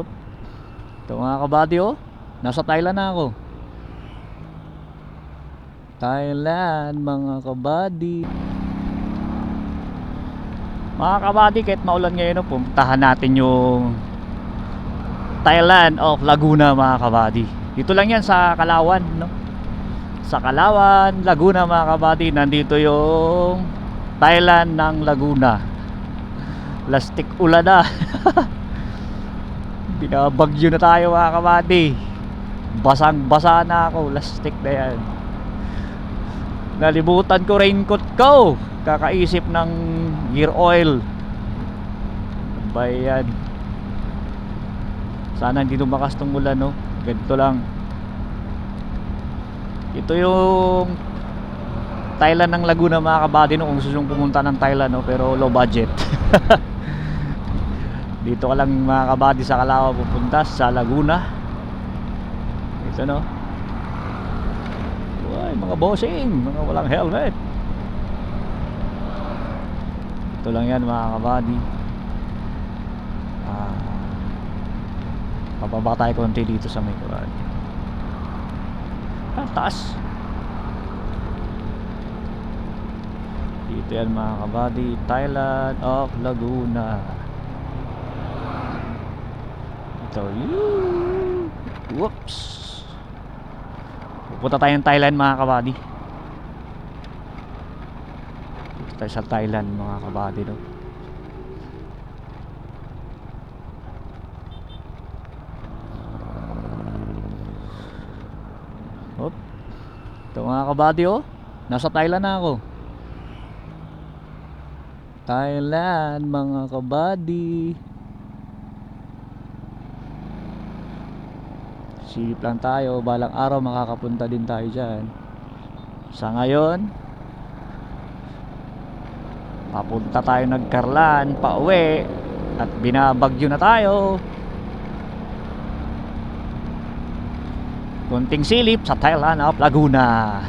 Op. Ito mga kabady oh. Nasa Thailand na ako. Thailand mga kabady. Mga kabady, kahit maulan ngayon, no, pumuntahan natin yung Thailand of Laguna mga kabady. Dito lang yan sa Kalawan, no? Sa Kalawan, Laguna mga kabady, nandito yung Thailand ng Laguna. Lastik ulan na. Binabagyo na tayo mga kabady. Basang basa na ako, lastik na yan. Nalimutan ko raincoat ko. Kakaisip ng gear oil. Bayan. Sana hindi lumakas tong ulan, no? Ganito lang. Ito yung Thailand ng Laguna mga kabady no kung gusto pumunta ng Thailand no pero low budget. Dito ka lang mga kabady sa Kalawa pupunta sa Laguna. Ito no. Uy, mga bossing, mga walang helmet. Ito lang yan mga kabady. Ah, Pababa tayo konti dito sa may kabady. Ah, taas. Dito yan mga kabady, Thailand of Laguna. Yun. Whoops. Pupunta tayo ng Thailand mga kabady. Dito tayo sa Thailand mga kabady no. Hop. Ito mga kabady oh. Nasa Thailand na ako. Thailand mga kabady. Silip lang tayo, balang araw makakapunta din tayo dyan. Sa ngayon, papunta tayo nagkarlan, pauwi, at binabagyo na tayo. Kunting silip sa Thailand of Laguna.